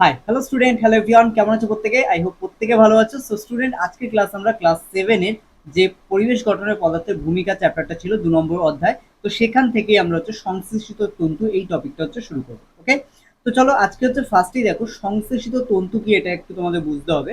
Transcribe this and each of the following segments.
Hi hello student hello everyone কেমন আছো প্রত্যেকে? আই হোপ প্রত্যেকে ভালো আছো। সো স্টুডেন্ট আজকে ক্লাস আমরা ক্লাস সেভেনের যে পরিবেশ গঠনের পদার্থের ভূমিকা চ্যাপ্টারটা ছিল দু নম্বর অধ্যায়, তো সেখান থেকেই আমরা হচ্ছে সংশ্লেষিত তন্তু এই টপিকটা হচ্ছে শুরু করব ওকে তো চলো আজকে হচ্ছে ফার্স্টেই দেখো সংশ্লেষিত তন্তু কি এটা একটু তোমাদের বুঝতে হবে।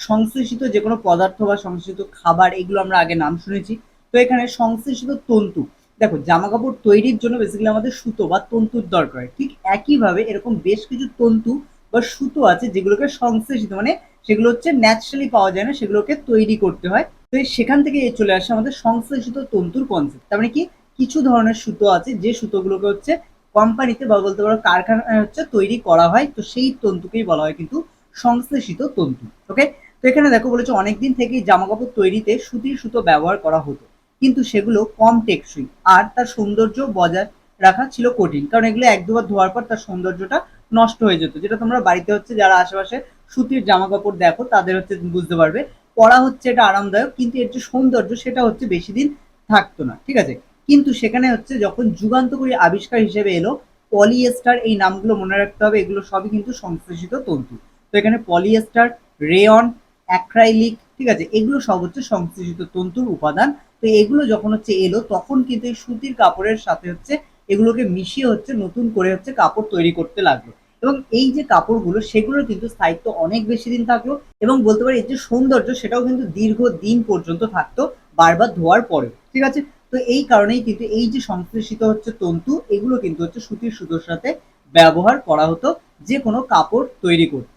সংশ্লেষিত যে কোনো পদার্থ বা সংশ্লেষিত খাবার, এগুলো আমরা আগে নাম শুনেছি। তো এখানে সংশ্লেষিত তন্তু, দেখো জামা কাপড় তৈরির জন্য বেসিক্যালি আমাদের সুতো বা তন্তুর দরকার। ঠিক একইভাবে এরকম বেশ কিছু তন্তু বা সুতো আছে যেগুলোকে সংশ্লেষিত মানে সেগুলো হচ্ছে ন্যাচারালি পাওয়া যায় না, সেগুলোকে তৈরি করতে হয়। তো সেখান থেকে চলে আসে আমাদের সংশ্লেষিত তন্তুর কনসেপ্ট তার মানে কি? কিছু ধরনের সুতো আছে, যে সুতোগুলোকে হচ্ছে কোম্পানিতে বা বলতে পারো কারখানায় হচ্ছে তৈরি করা হয়, তো সেই তন্তুকেই বলা হয় কিন্তু সংশ্লেষিত তন্তু। ওকে তো এখানে দেখো বলেছে, অনেকদিন থেকেই জামা কাপড় তৈরিতে সুতির সুতো ব্যবহার করা হতো। কিন্তু সেগুলো কম টেকসই। আর তার সৌন্দর্য বজায় রাখা ছিল কঠিন। কারণ এগুলো এক দুবার ধোয়ার পর তার সৌন্দর্যটা নষ্ট হয়ে যেত। যেটা তোমরা বাড়িতে হচ্ছে যারা আশেপাশে সুতির জামা কাপড় দেখো, তাদের হচ্ছে বুঝতে পারবে। পরা হচ্ছে এটা আরামদায়ক, কিন্তু এর যে সৌন্দর্য সেটা হচ্ছে বেশি দিন থাকতো না, ঠিক আছে? কিন্তু সেখানে হচ্ছে যখন যুগান্তকারী আবিষ্কার হিসেবে এলো, পলিয়েস্টার এই নামগুলো মনে রাখতে হবে, এগুলো সবই কিন্তু সংশ্লেষিত তন্তু। তো এখানে পলিয়েস্টার, রেয়ন, অ্যাক্রাইলিক, ঠিক আছে? এগুলো সব হচ্ছে সংশ্লেষিত তন্তুর উপাদান। তো এগুলো যখন হচ্ছে এলো, তখন কিন্তু এই সুতির কাপড়ের সাথে হচ্ছে এগুলোকে মিশিয়ে হচ্ছে, নতুন করে হচ্ছে কাপড় তৈরি করতে লাগল। এবং এই যে কাপড়গুলো, সেগুলোর কিন্তু স্থায়িত্ব অনেক বেশি দিন থাকল এবং বলতে পারি এর যে সৌন্দর্য, সেটাও কিন্তু দীর্ঘ দিন পর্যন্ত থাকতো, বারবার ধোয়ার পরে ঠিক আছে? তো এই কারণেই কিন্তু এই যে সংশ্লেষিত হচ্ছে তন্তু, এগুলো কিন্তু হচ্ছে সুতির সুতোর সাথে ব্যবহার করা হতো যে কোনো কাপড় তৈরি করতে।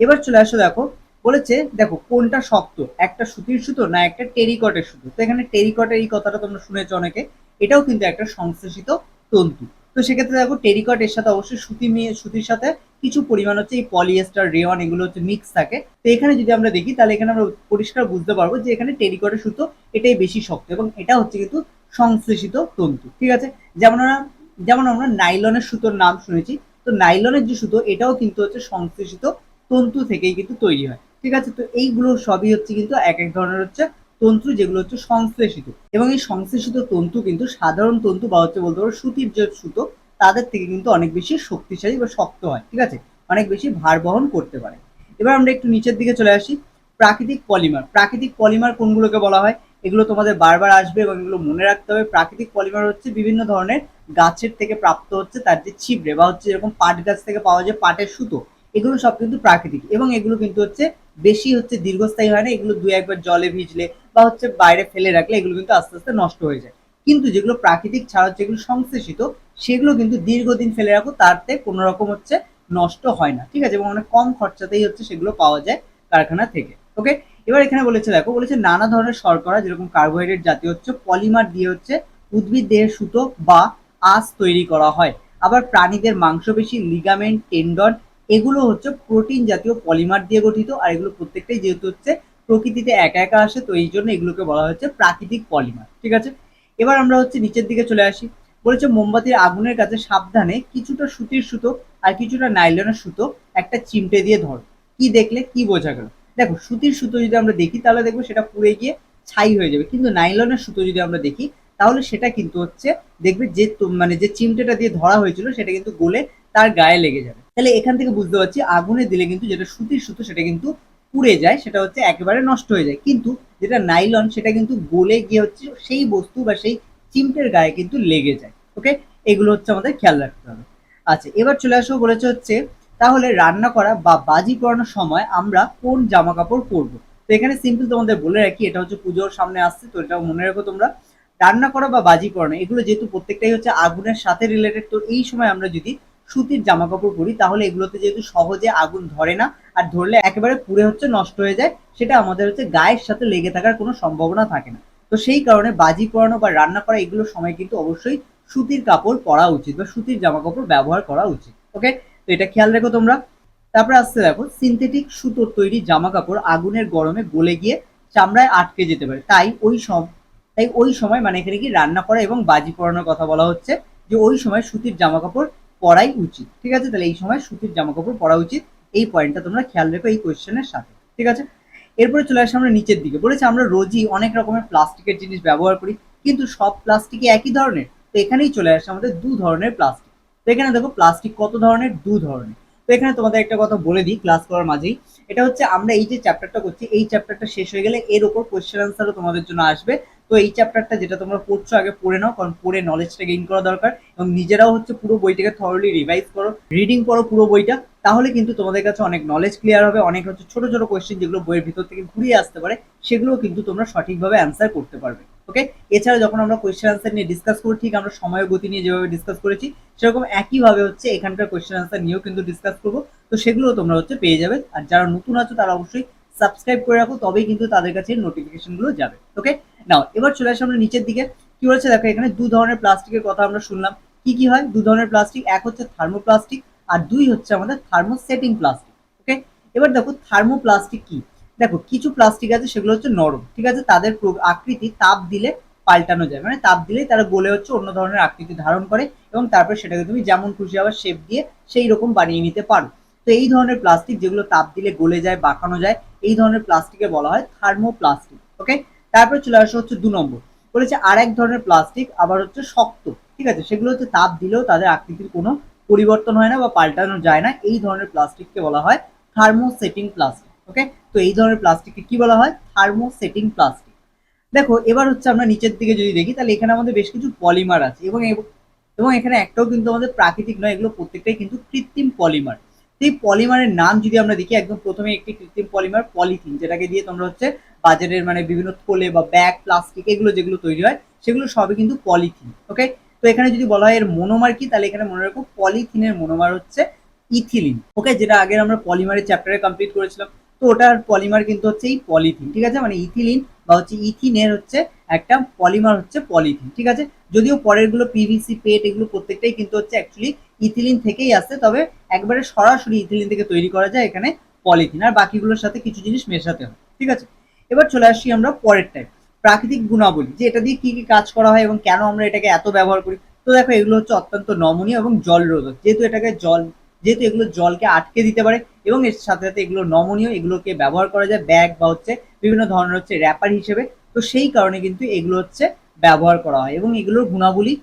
এবার চলে আসো দেখো, বলেছে, দেখো কোনটা শক্ত, একটা সুতির সুতো না একটা টেরিকটের সুতো? তো এখানে টেরিকটের এই কথাটা তোমরা শুনেছো অনেকে, এটাও কিন্তু একটা সংশ্লেষিত তন্তু। তো সেক্ষেত্রে দেখো টেরিকট, এর সাথে অবশ্যই সুতি সুতির সাথে কিছু পরিমাণ হচ্ছে এই পলিয়েস্টার রেওয়ান এগুলো হচ্ছে মিক্স থাকে। তো এখানে যদি আমরা দেখি, তাহলে এখানে আমরা পরিষ্কার বুঝতে পারব যে এখানে টেরিকটের সুতো এটাই বেশি শক্ত এবং এটা হচ্ছে কিন্তু সংশ্লেষিত তন্তু, ঠিক আছে? যেমন আমরা যেমন আমরা নাইলনের সুতোর নাম শুনেছি, তো নাইলনের যে সুতো, এটাও কিন্তু হচ্ছে সংশ্লেষিত তন্তু থেকেই কিন্তু তৈরি হয়, ঠিক আছে? তো এইগুলো সবই হচ্ছে কিন্তু এক এক ধরনের হচ্ছে তন্তু যেগুলো হচ্ছে সংশ্লেষিত। এবং এই সংশ্লেষিত তন্তু কিন্তু সাধারণ তন্তু বা হচ্ছে বলতে পারো সুতির যে সুতো, তাদের থেকে কিন্তু অনেক বেশি শক্তিশালী বা শক্ত হয়, ঠিক আছে? অনেক বেশি ভার বহন করতে পারে। এবার আমরা একটু নিচের দিকে চলে আসি। প্রাকৃতিক পলিমার। প্রাকৃতিক পলিমার কোনগুলোকে বলা হয়? এগুলো তোমাদের বারবার আসবে এবং এগুলো মনে রাখতে হবে। প্রাকৃতিক পলিমার হচ্ছে বিভিন্ন ধরনের গাছের থেকে প্রাপ্ত হচ্ছে তার যে ছিবড়ে বা হচ্ছে যেরকম পাট গাছ থেকে পাওয়া যায় পাটের সুতো। এগুলো সব কিন্তু প্রাকৃতিক এবং এগুলো কিন্তু হচ্ছে বেশি হচ্ছে দীর্ঘস্থায়ী হয় না, এগুলো দু একবার জলে ভিজলে বা হচ্ছে বাইরে ফেলে রাখলে এগুলো কিন্তু আস্তে আস্তে নষ্ট হয়ে যায়। কিন্তু যেগুলো প্রাকৃতিক ছাড়া যেগুলো সংশ্লেষিত, সেগুলো কিন্তু দীর্ঘদিন ফেলে রাখো তারতে কোনো রকম হচ্ছে নষ্ট হয় না, ঠিক আছে? এবং অনেক কম খরচাতেই হচ্ছে সেগুলো পাওয়া যায় কারখানা থেকে, ওকে? এবার এখানে বলেছে, দেখো, বলেছে নানা ধরনের শর্করা, যেরকম কার্বোহাইড্রেট জাতীয় হচ্ছে, পলিমার দিয়ে হচ্ছে উদ্ভিদ দেহের সুতো বা আঁশ তৈরি করা হয়। আবার প্রাণীদের মাংসপেশি, লিগামেন্ট, টেন্ডন এগুলো হচ্ছে প্রোটিন জাতীয় পলিমার দিয়ে গঠিত, আর এগুলো প্রত্যেকটাই যেহেতু হচ্ছে প্রকৃতিতে একা একা আসে, তো এই জন্য এগুলোকে বলা হচ্ছে প্রাকৃতিক পলিমার ঠিক আছে? এবার আমরা হচ্ছে নিচের দিকে চলে আসি। বলেছে মোমবাতির আগুনের কাছে সাবধানে কিছুটা সুতির সুতো আর কিছুটা নাইলনের সুতো একটা চিমটে দিয়ে ধরো। কি দেখলে? কি বোঝা গেল? দেখো, সুতির সুতো যদি আমরা দেখি, তাহলে দেখব সেটা পুড়ে গিয়ে ছাই হয়ে যাবে। কিন্তু নাইলনের সুতো যদি আমরা দেখি, তাহলে সেটা কিন্তু হচ্ছে দেখবে যে মানে যে চিমটেটা দিয়ে ধরা হয়েছিল, সেটা কিন্তু গলে তার গায়ে লেগে যাবে। তাহলে এখান থেকে বুঝতে পারছি, আগুনে দিলে কিন্তু যেটা সুতির সুতো সেটা কিন্তু পুড়ে যায়, সেটা হচ্ছে একেবারে নষ্ট হয়ে যায়। কিন্তু যেটা নাইলন, সেটা কিন্তু গলে গিয়ে হচ্ছে সেই বস্তু বা সেই চিমটের গায়ে কিন্তু লেগে যায়। ওকে? এগুলো হচ্ছে আমাদের খেয়াল রাখতে হবে। আচ্ছা এবার চলে আসব বলেছে হচ্ছে, তাহলে রান্না করা বা বাজি পড়ানোর সময় আমরা কোন জামা কাপড় পরবো? তো এখানে সিম্পল তোমাদের বলে রাখি, এটা হচ্ছে পুজোর সামনে আসছে, তো এটা মনে রাখো তোমরা। রান্না করা বা বাজি পড়ানো এগুলো যেহেতু প্রত্যেকটাই হচ্ছে আগুনের সাথে রিলেটেড তো এই সময় আমরা যদি সুতির জামা কাপড় পরি, তাহলে এগুলোতে যেহেতু সহজে আগুন ধরে না, আর ধরলে একেবারে পুড়ে হচ্ছে, নষ্ট হয়ে যায়, সেটা আমাদের হচ্ছে গায়ের সাথে লেগে থাকার কোনো সম্ভাবনা থাকে না। তো সেই কারণে বাজি পরানো বা রান্না করা এগুলোর সময় কিন্তু অবশ্যই সুতির কাপড় পরা উচিত বা সুতির জামা কাপড় ব্যবহার করা উচিত। ওকে? তো এটা খেয়াল রেখো তোমরা। তারপরে আসতে দেখো সিনথেটিক সুতোর তৈরি জামা কাপড় আগুনের গরমে গলে গিয়ে চামড়ায় আটকে যেতে পারে। তাই ওই সব তাই ওই সময় মানে এখানে কি রান্না করা এবং বাজি পরানোর কথা বলা হচ্ছে, যে ওই সময় সুতির জামা কাপড় পরাই উচিত, ঠিক আছে? তাহলে এই সময় সুতির জামা কাপড় পরা উচিত, এই পয়েন্টটা তোমরা খেয়াল রেখো এই কোয়েশ্চেনের সাথে, ঠিক আছে? এরপরে চলে আসে আমরা নিচের দিকে। বলেছে আমরা রোজই অনেক রকমের প্লাস্টিকের জিনিস ব্যবহার করি, কিন্তু সব প্লাস্টিকই একই ধরনের। তো এখানেই চলে আসে আমাদের দু ধরনের প্লাস্টিক। তো এখানে দেখো প্লাস্টিক কত ধরনের? দু ধরনের। তো এখানে তোমাদের একটা কথা বলে দিই ক্লাস করার মাঝেই। এটা হচ্ছে আমরা এই যে চ্যাপ্টারটা করছি, এই চ্যাপ্টারটা শেষ হয়ে গেলে এর উপর কোয়েশ্চেন আনসারও তোমাদের জন্য আসবে। তো এই চ্যাপ্টারটা যেটা তোমরা পড়ছো আগে পড়ে নাও, কারণ পড়ে নলেজটা গেইন করা দরকার এবং নিজেরাও হচ্ছে পুরো বইটাকে থরলি রিভাইজ করো রিডিং করো পুরো বইটা, তাহলে কিন্তু তোমাদের কাছে অনেক নলেজ ক্লিয়ার হবে, অনেক হচ্ছে ছোট ছোট কোয়েশ্চেন যেগুলো বইয়ের ভিতর থেকে ঘুরিয়ে আসতে পারে সেগুলো কিন্তু তোমরা সঠিকভাবে অ্যান্সার করতে পারবে ওকে এছাড়া যখন আমরা কোয়েশ্চেন আনসার নিয়ে ডিসকাস করি, ঠিক আমরা সময় গতি নিয়ে যেভাবে ডিসকাস করেছি, সেরকম একইভাবে হচ্ছে এখানকার কোয়েশ্চেন আনসার নিয়েও কিন্তু ডিসকাস করব, তো সেগুলো তোমরা হচ্ছে পেয়ে যাবে, আর যারা নতুন আছো তারা অবশ্যই সাবস্ক্রাইব করে রাখো, তবেই কিন্তু তাদের কাছে নোটিফিকেশনগুলো যাবে। ওকে নাও এবার চলে আসে আমরা নিচের দিকে। কি বলেছে? দেখো, এখানে দু ধরনের প্লাস্টিকের কথা আমরা শুনলাম। কি কি হয়? দু ধরনের প্লাস্টিক এক হচ্ছে থার্মোপ্লাস্টিক আর দুই হচ্ছে আমাদের থার্মোসেটিং প্লাস্টিক ওকে এবার দেখো থার্মোপ্লাস্টিক কি? দেখো, কিছু প্লাস্টিক আছে, সেগুলো হচ্ছে নরম। ঠিক আছে? তাদের আকৃতি তাপ দিলে পাল্টানো যায়। মানে তাপ দিলেই তারা গলে হচ্ছে, অন্য ধরনের আকৃতি ধারণ করে এবং তারপরে সেটাকে তুমি যেমন খুশি আবার শেপ দিয়ে সেই রকম বানিয়ে নিতে পারো। তো এই ধরনের প্লাস্টিক যেগুলো তাপ দিলে গলে যায়, বাঁকানো যায় এই ধরনের প্লাস্টিকে বলা হয় থার্মোপ্লাস্টিক ওকে তারপরে চলে আসা হচ্ছে দু নম্বর। বলেছে আর এক ধরনের প্লাস্টিক আবার হচ্ছে শক্ত, ঠিক আছে? সেগুলো হচ্ছে তাপ দিলেও তাদের আকৃতির কোনো পরিবর্তন হয় না বা পাল্টানো যায় না। এই ধরনের প্লাস্টিককে বলা হয় থার্মোসেটিং প্লাস্টিক ওকে তো এই ধরনের প্লাস্টিককে কি বলা হয়? Thermosetting plastic. দেখো, এবার হচ্ছে আমরা নিচের দিকে যদি দেখি, তাহলে এখানে আমাদের বেশ কিছু পলিমার আছে এবং এবং এখানে একটাও কিন্তু আমাদের প্রাকৃতিক নয়, এগুলো প্রত্যেকটাই কিন্তু কৃত্রিম পলিমার। এই পলিমারের নাম যদি আমরা দেখি, একদম প্রথমে একটি কৃত্রিম পলিমার পলিথিন, যেটাকে দিয়ে তোমরা হচ্ছে বাজারের মানে বিভিন্ন থলে বা ব্যাগ, প্লাস্টিক এগুলো যেগুলো তৈরি হয়, সেগুলো সবই কিন্তু পলিথিন ওকে তো এখানে যদি বলা হয় এর মনোমার কি, তাহলে এখানে মনে রাখো পলিথিনের মনোমার হচ্ছে ইথিলিন ওকে যেটা আগের আমরা পলিমারের চ্যাপ্টারে কমপ্লিট করেছিলাম। তো ওটার পলিমার কিন্তু হচ্ছে এই পলিথিন, ঠিক আছে? মানে ইথিলিন বা হচ্ছে ইথিনের হচ্ছে একটা পলিমার হচ্ছে পলিথিন, ঠিক আছে? যদিও পরেরগুলো পিভিসি পেট এগুলো প্রত্যেকটাই কিন্তু হচ্ছে অ্যাকচুয়ালি ইথিলিন থেকেই আসে, তবে একবারে সরাসরি ইথিলিন থেকে তৈরি করা যায় এখানে পলিথিন। আর বাকিগুলোর সাথে কিছু জিনিস মেশাতে হয়, ঠিক আছে? এবার চলে আসি আমরা পরের টাইপ প্রাকৃতিক গুণাবলী। যে এটা দিয়ে কি কি কাজ করা হয় এবং কেন আমরা এটাকে এত ব্যবহার করি? তো দেখো, এগুলো হচ্ছে অত্যন্ত নমনীয় এবং জল রোধক। যেহেতু এটাকে জল, যেহেতু এগুলো জলকে আটকে দিতে পারে এবং এর সাথে সাথে এগুলো নমনীয়, এগুলোকে ব্যবহার করা যায় ব্যাগ বা হচ্ছে বিভিন্ন ধরনের হচ্ছে র্যাপার হিসেবে। তো সেই কারণে কিন্তু এগুলো হচ্ছে ব্যবহার করা হয় এবং এগুলোর গুণাবলী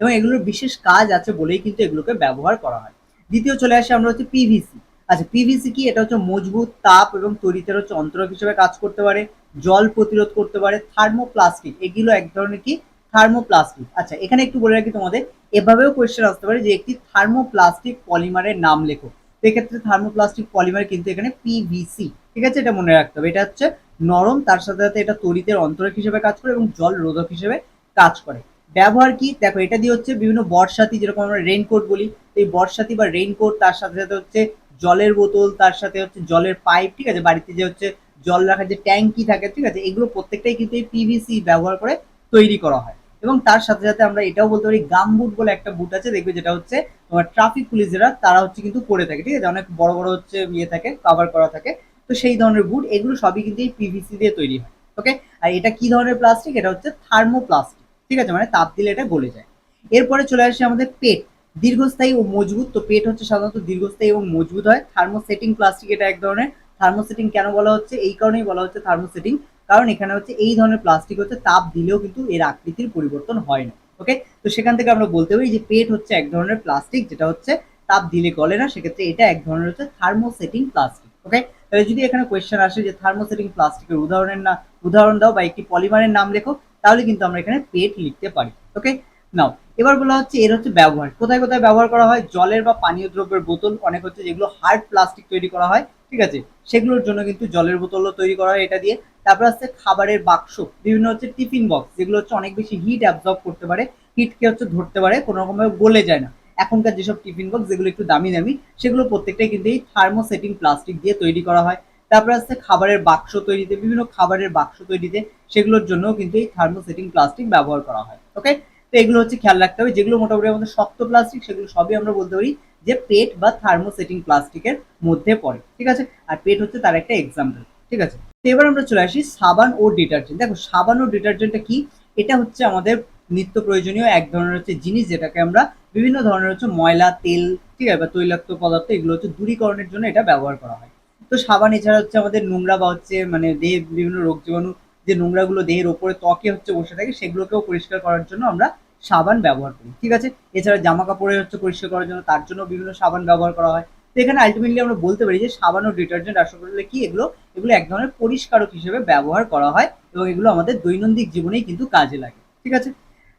এবং এগুলোর বিশেষ কাজ আছে বলেই কিন্তু এগুলোকে ব্যবহার করা হয়। দ্বিতীয় চলে আসে আমরা হচ্ছে পিভিসি আচ্ছা পিভিসি কি? এটা হচ্ছে মজবুত তাপ এবং তড়িতের হচ্ছে অন্তরক হিসেবে কাজ করতে পারে, জল প্রতিরোধ করতে পারে, থার্মোপ্লাস্টিক। এগুলো এক ধরনের কি? থার্মোপ্লাস্টিক। আচ্ছা এখানে একটু বলে রাখি তোমাদের, এভাবেও কোয়েশ্চেন আসতে পারে যে একটি থার্মোপ্লাস্টিক পলিমারের নাম লেখো। সেক্ষেত্রে থার্মোপ্লাস্টিক পলিমার কিন্তু এখানে পিভিসি ঠিক আছে? এটা মনে রাখতে হবে। এটা হচ্ছে নরম, তার সাথে সাথে এটা তড়িতের অন্তরক হিসেবে কাজ করে এবং জল রোধক হিসেবে কাজ করে। ব্যবহার কি? দেখো, এটা দিয়ে হচ্ছে বিভিন্ন বর্ষাতি, যেরকম আমরা রেইনকোট বলি, এই বর্ষাতি বা রেইনকোট তার সাথে সাথে হচ্ছে জলের বোতল, তার সাথে হচ্ছে জলের পাইপ ঠিক আছে? বাড়িতে যে হচ্ছে জল রাখার যে ট্যাঙ্কি থাকে, ঠিক আছে? এগুলো প্রত্যেকটাই কিন্তু এই পিভিসি ব্যবহার করে তৈরি করা হয়। এবং তার সাথে সাথে আমরা এটাও বলতে পারি গাম বুট বলে একটা বুট আছে, দেখবে যেটা হচ্ছে তোমার ট্রাফিক পুলিশেরা তারা হচ্ছে কিন্তু পরে থাকে, ঠিক আছে? অনেক বড় বড় হচ্ছে ইয়ে থাকে কভার করা থাকে। তো সেই ধরনের বুট, এগুলো সবই কিন্তু এই পিভিসি দিয়ে তৈরি হয় ওকে আর এটা কি ধরনের প্লাস্টিক এটা হচ্ছে থার্মোপ্লাস্টিক ঠিক আছে মানে তাপ দিলে এটা গলে যায়। এরপরে চলে আসে আমাদের পেট। দীর্ঘস্থায়ী ও মজবুত, তো পেট হচ্ছে সাধারণত দীর্ঘস্থায়ী এবং মজবুত হয়। থার্মোসেটিং প্লাস্টিক এটা এক ধরনের। থার্মোসেটিং কেন বলা হচ্ছে? এই কারণেই বলা হচ্ছে থার্মোসেটিং কারণ এখানে হচ্ছে এই ধরনের প্লাস্টিক হচ্ছে, তাপ দিলেও কিন্তু এর আকৃতির পরিবর্তন হয় না। ওকে? তো সেখান থেকে আমরা বলতে পারি যে পেট হচ্ছে এক ধরনের প্লাস্টিক যেটা হচ্ছে তাপ দিলে গলে না। সেক্ষেত্রে এটা এক ধরনের হচ্ছে থার্মোসেটিং প্লাস্টিক ওকে? তাহলে যদি এখানে কোয়েশ্চেন আসে যে থার্মোসেটিং প্লাস্টিকের উদাহরণের না উদাহরণ দাও বা একটি পলিমারের নাম লেখো। তাহলে কিন্তু আমরা এখানে পেট লিখতে পারি ওকে নাও এবার বলা হচ্ছে এর হচ্ছে ব্যবহার। কোথায় কোথায় ব্যবহার করা হয়? জলের বা পানীয় দ্রব্যের বোতল, অনেক হচ্ছে যেগুলো হার্ড প্লাস্টিক তৈরি করা হয়, ঠিক আছে? সেগুলোর জন্য কিন্তু জলের বোতলও তৈরি করা হয় এটা দিয়ে। তারপর হচ্ছে খাবারের বাক্স, বিভিন্ন হচ্ছে টিফিন বক্স যেগুলো হচ্ছে অনেক বেশি হিট অ্যাবজর্ব করতে পারে হিটকে হচ্ছে ধরতে পারে, কোনো রকমভাবে গলে যায় না। এখনকার যেসব টিফিন বক্স যেগুলো একটু দামি দামি, সেগুলো প্রত্যেকটাই কিন্তু এই থার্মোসেটিং প্লাস্টিক দিয়ে তৈরি করা হয়। তারপর আসছে খাবারের বাক্স তৈরিতে, বিভিন্ন খাবারের বাক্স তৈরিতে সেগুলোর জন্য কিন্তু এই থার্মোসেটিং প্লাস্টিক ব্যবহার করা হয় ওকে তো এগুলো হচ্ছে খেয়াল রাখতে হবে, যেগুলো মোটামুটি আমাদের শক্ত প্লাস্টিক সেগুলো সবই আমরা বলতে পারি যে পেট বা থার্মোসেটিং প্লাস্টিকের মধ্যে পড়ে, ঠিক আছে? আর পেট হচ্ছে তার একটা এক্সাম্পল ঠিক আছে? তো এবার আমরা চলে আসি সাবান ও ডিটারজেন্ট। দেখো, সাবান ও ডিটারজেন্টটা কি? এটা হচ্ছে আমাদের নিত্য প্রয়োজনীয় এক ধরনের হচ্ছে জিনিস যেটাকে আমরা বিভিন্ন ধরনের হচ্ছে ময়লা, তেল, ঠিক আছে? বা তৈলাক্ত পদার্থ, এগুলো হচ্ছে দূরীকরণের জন্য এটা ব্যবহার করা হয়। তো সাবান, এছাড়া হচ্ছে আমাদের নোংরা বা হচ্ছে মানে দেহে বিভিন্ন রোগ জীবাণু, যে নোংরাগুলো দেহের ওপরে ত্বকে হচ্ছে বসে থাকে, সেগুলোকেও পরিষ্কার করার জন্য আমরা সাবান ব্যবহার করি, ঠিক আছে? এছাড়া জামা কাপড়ে হচ্ছে পরিষ্কার করার জন্য তার জন্য বিভিন্ন সাবান ব্যবহার করা হয়। তো এখানে আলটিমেটলি আমরা বলতে পারি যে সাবান ও ডিটারজেন্ট আসলে কি? এগুলো এগুলো এক ধরনের পরিষ্কারক হিসেবে ব্যবহার করা হয় এবং এগুলো আমাদের দৈনন্দিন জীবনেই কিন্তু কাজে লাগে, ঠিক আছে?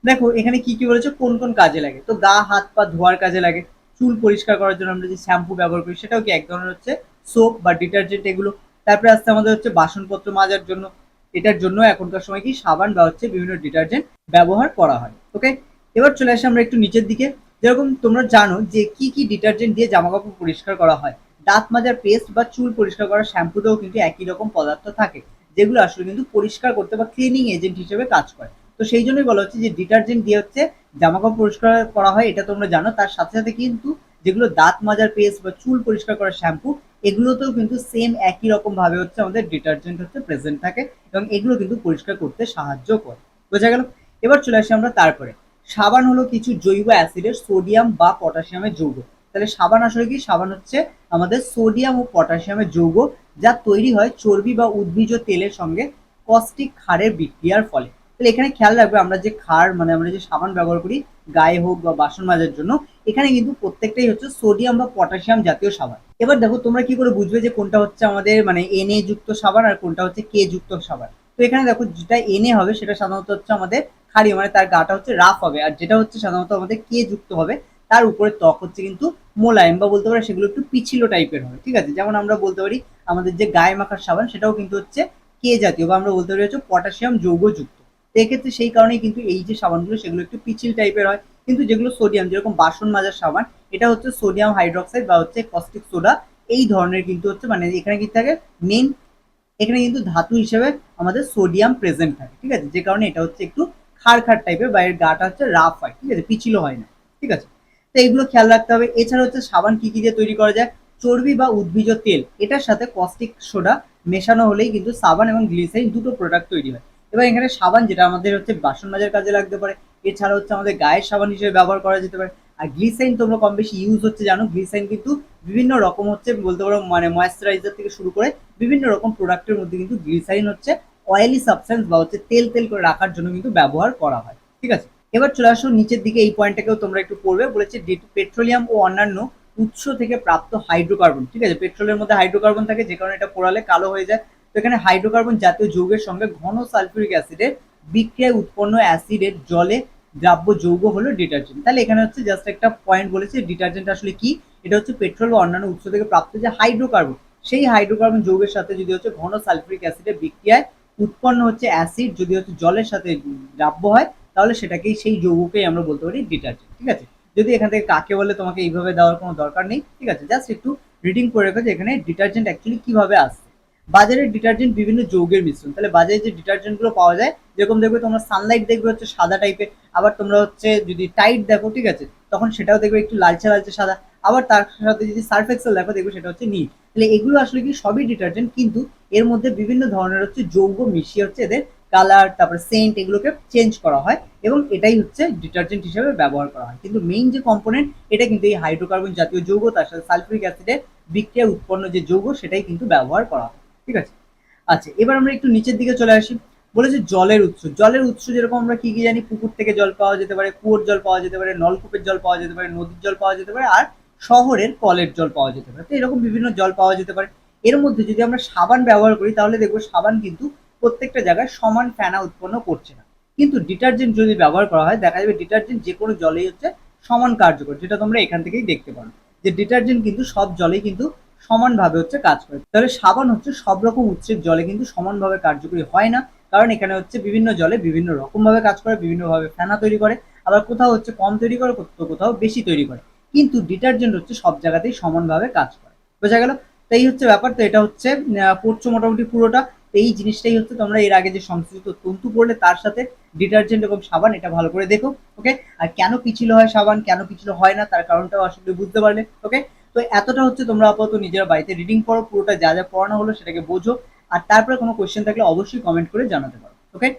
দেখো, এখানে কি কি বলেছে? কোন কোন কাজে লাগে? তো গা, হাত, পা ধোয়ার কাজে লাগে, চুল পরিষ্কার করার জন্য আমরা যে শ্যাম্পু ব্যবহার করি, সেটাও কি এক ধরনের হচ্ছে সোপ বা ডিটারজেন্ট এগুলো। তারপরে আসতে আমাদের হচ্ছে বাসনপত্র মাজার জন্য। এটার জন্য এখনকার সময় কি সাবান বা হচ্ছে বিভিন্ন ডিটারজেন্ট ব্যবহার করা হয়। ওকে এবার চলে আসি আমরা একটু নিচের দিকে। যেরকম তোমরা জানো যে কি কি ডিটারজেন্ট দিয়ে জামা কাপড় পরিষ্কার করা হয়। দাঁত মাজার পেস্ট বা চুল পরিষ্কার করার শ্যাম্পুতেও কিন্তু একই রকম পদার্থ থাকে। যেগুলো আসলে কিন্তু পরিষ্কার করতে বা ক্লিনিং এজেন্ট হিসেবে কাজ করে। তো সেই জন্যই বলা হচ্ছে যে ডিটারজেন্ট দিয়ে হচ্ছে জামা কাপড় পরিষ্কার করা হয়, এটা তোমরা জানো। তার সাথে সাথে কিন্তু যেগুলো দাঁত মাজার পেস্ট বা চুল পরিষ্কার করার শ্যাম্পু এগুলোতেও কিন্তু সেম একই রকম ভাবে হচ্ছে আমাদের ডিটারজেন্ট হচ্ছে প্রেজেন্ট থাকে এবং এগুলো কিন্তু পরিষ্কার করতে সাহায্য করে। বোঝা গেল? এবার চলে আসি আমরা তারপরে। সাবান হলো কিছু জৈব অ্যাসিডের সোডিয়াম বা পটাশিয়ামের যৌগ। তাহলে সাবান আসলে কি? সাবান হচ্ছে আমাদের সোডিয়াম ও পটাশিয়ামের যৌগ যা তৈরি হয় চর্বি বা উদ্ভিজ তেলের সঙ্গে কস্টিক ক্ষারের বিক্রিয়ার ফলে। তাহলে এখানে খেয়াল রাখবে, আমরা যে ক্ষার মানে আমরা যে সাবান ব্যবহার করি, গায়ে হোক বা বাসন মাজার জন্য, এখানে কিন্তু প্রত্যেকটাই হচ্ছে সোডিয়াম বা পটাশিয়াম জাতীয় সাবান। এবার দেখো, তোমরা কি করে বুঝবে যে কোনটা হচ্ছে আমাদের মানে এনএ যুক্ত সাবান আর কোনটা হচ্ছে কে যুক্ত সাবান? তো এখানে দেখো, যেটা এনএ হবে, সেটা সাধারণত হচ্ছে আমাদের ক্ষারীয় মানে তার গাটা হচ্ছে রাফ হবে, আর যেটা হচ্ছে সাধারণত আমাদের কে যুক্ত হবে, তার উপরে ত্বক হচ্ছে কিন্তু মোলায়েম বা বলতে পারে সেগুলো একটু পিছিলো টাইপের হবে, ঠিক আছে? যেমন আমরা বলতে পারি, আমাদের যে গায়ে মাখার সাবান, সেটাও কিন্তু হচ্ছে কে জাতীয়, বা আমরা বলতে পারি হচ্ছে পটাশিয়াম যৌগযুক্ত। এক্ষেত্রে সেই কারণেই কিন্তু এই যে সাবানগুলো, সেগুলো একটু পিছিল টাইপের হয়। কিন্তু যেগুলো সোডিয়াম যেরকম বাসন মাজার সাবান, এটা হচ্ছে সোডিয়াম হাইড্রক্সাইড বা হচ্ছে কস্টিক সোডা এই ধরনের কিন্তু হচ্ছে মানে এখানে কি থাকে মেন এখানে কিন্তু ধাতু হিসেবে আমাদের সোডিয়াম প্রেজেন্ট থাকে, ঠিক আছে? যে কারণে এটা হচ্ছে একটু খার খার টাইপের বা এর গাটা হচ্ছে রাফ হয়, ঠিক আছে? পিছিলো হয় না, ঠিক আছে? তো এইগুলো খেয়াল রাখতে হবে। এছাড়া হচ্ছে সাবান কি কি দিয়ে তৈরি করা যায়? চর্বি বা উদ্ভিজ তেল, এটার সাথে কস্টিক সোডা মেশানো হলেই কিন্তু সাবান এবং গ্লিসারিন দুটো প্রোডাক্ট তৈরি হয়। এবার এখানে সাবান যেটা আমাদের হচ্ছে বাসন মাজার কাজে লাগতে পারে, এছাড়া হচ্ছে আমাদের গায়ের সাবান হিসেবে ব্যবহার করা যেতে পারে। আর গ্লিসাইন তোমরা কম বেশি ইউজ হচ্ছে, জানো? গ্লিসাইন কিন্তু বিভিন্ন রকম হচ্ছে, বলতে পারো মানে ময়েশ্চারাইজার থেকে শুরু করে বিভিন্ন রকম প্রোডাক্টের মধ্যে কিন্তু গ্লিসাইন হচ্ছে অয়েলি সাবস্টেন্স বা হচ্ছে তেল তেল করে রাখার জন্য কিন্তু ব্যবহার করা হয়। ঠিক আছে? এবার চলে আসো নিচের দিকে, এই পয়েন্টটাকেও তোমরা একটু পড়বে, বলেছে পেট্রোলিয়াম ও অন্যান্য উৎস থেকে প্রাপ্ত হাইড্রোকার্বন ঠিক আছে? পেট্রোলের মধ্যে হাইড্রোকার্বন থাকে, যে কারণে এটা পোড়ালে কালো হয়ে যায়। তো এখানে হাইড্রোকার্বন জাতীয় যৌগের সঙ্গে ঘন সালফিউরিক অ্যাসিডের বিক্রিয়ায় উৎপন্ন অ্যাসিডের জলে দ্রাব্য যৌগ হলো ডিটারজেন্ট। তাহলে এখানে হচ্ছে জাস্ট একটা পয়েন্ট বলেছে, ডিটারজেন্ট আসলে কি? এটা হচ্ছে পেট্রোল বা অন্যান্য উৎস থেকে প্রাপ্ত যে হাইড্রোকার্বন। সেই হাইড্রোকার্বন যৌগের সাথে যদি হচ্ছে ঘন সালফিউরিক অ্যাসিডের বিক্রিয়ায় উৎপন্ন হচ্ছে অ্যাসিড, যদি হচ্ছে জলের সাথে দ্রাব্য হয়, তাহলে সেটাকেই সেই যৌগকেই আমরা বলতে পারি ডিটারজেন্ট, ঠিক আছে? যদি এখান থেকে কাকে বলে তোমাকে এইভাবে দেওয়ার কোনো দরকার নেই, ঠিক আছে? জাস্ট একটু রিডিং করে রেখো যে এখানে ডিটারজেন্ট অ্যাকচুয়ালি কীভাবে আসছে। বাজারে ডিটারজেন্ট বিভিন্ন যৌগের মিশ্রণ। তাহলে বাজারে যে ডিটারজেন্টগুলো পাওয়া যায়, যেরকম দেখবে তোমরা সানলাইট দেখবে হচ্ছে সাদা টাইপের আবার তোমরা হচ্ছে যদি টাইট দেখো, ঠিক আছে, তখন সেটাও দেখবে একটু লালচে লালচে সাদা, আবার তার সাথে যদি সার্ফ এক্সেল দেখো, দেখবে সেটা হচ্ছে নীল। তাহলে এগুলো আসলে কি সবই ডিটারজেন্ট কিন্তু এর মধ্যে বিভিন্ন ধরনের হচ্ছে যৌগ মিশিয়ে হচ্ছে এদের কালার তারপর সেন্ট এগুলোকে চেঞ্জ করা হয় এবং এটাই হচ্ছে ডিটারজেন্ট হিসেবে ব্যবহার করা হয়। কিন্তু মেইন যে কম্পোনেন্ট এটা কিন্তু এই হাইড্রোকার্বন জাতীয় যৌগ, তার সাথে সালফিউরিক অ্যাসিডের বিক্রিয়া উৎপন্ন যে যৌগ, সেটাই কিন্তু ব্যবহার করা হয়। ঠিক আছে? আচ্ছা এবার আমরা একটু নিচের দিকে চলে আসি। বলেছে জলের উৎস। জলের উৎস যেরকম আমরা কি কি জানি, পুকুর থেকে জল পাওয়া যেতে পারে, কুয়োর জল পাওয়া যেতে পারে, নলকূপের জল পাওয়া যেতে পারে, নদীর জল পাওয়া যেতে পারে, আর শহরের কলের জল পাওয়া যেতে পারে। তো এরকম বিভিন্ন জল পাওয়া যেতে পারে। এর মধ্যে যদি আমরা সাবান ব্যবহার করি, তাহলে দেখব সাবান কিন্তু প্রত্যেকটা জায়গায় সমান ফেনা উৎপন্ন করছে না। কিন্তু ডিটারজেন্ট যদি ব্যবহার করা হয়, দেখা যাবে ডিটারজেন্ট যে কোনো জলেই হচ্ছে সমান কার্যকর, যেটা তোমরা এখান থেকেই দেখতে পারো। যে ডিটারজেন্ট কিন্তু সব জলেই কিন্তু সমানভাবে হচ্ছে কাজ করে। তাহলে সাবান হচ্ছে সব রকম উৎসের জলে কিন্তু সমানভাবে কার্যকরী হয় না। কারণ এখানে হচ্ছে বিভিন্ন জলে বিভিন্ন রকমভাবে কাজ করে, বিভিন্নভাবে ফেনা তৈরি করে, আবার কোথাও হচ্ছে কম তৈরি করে কোথাও বেশি তৈরি করে। কিন্তু ডিটারজেন্ট হচ্ছে সব জায়গাতেই সমানভাবে কাজ করে। বোঝা গেল? তো এই হচ্ছে ব্যাপার, তো এটা হচ্ছে পড়ছো মোটামুটি পুরোটা। এই জিনিসটাই হচ্ছে তোমরা এর আগে যে সংশ্লিষ্ট তন্তু পড়লে তার সাথে ডিটারজেন্ট এবং সাবান এটা ভালো করে দেখো ওকে আর কেন পিছিল হয় সাবান, কেন পিছিল হয় না, তার কারণটাও আসলে বুঝতে পারলে ওকে তো এতটা হচ্ছে তোমরা আপাতত নিজের বাড়িতে রিডিং করো পুরোটা যা যা পড়ানো হলো সেটাকে বোঝো। আর তারপরে কোনো কোয়েশ্চেন থাকলে অবশ্যই কমেন্ট করে জানাতে পারো ওকে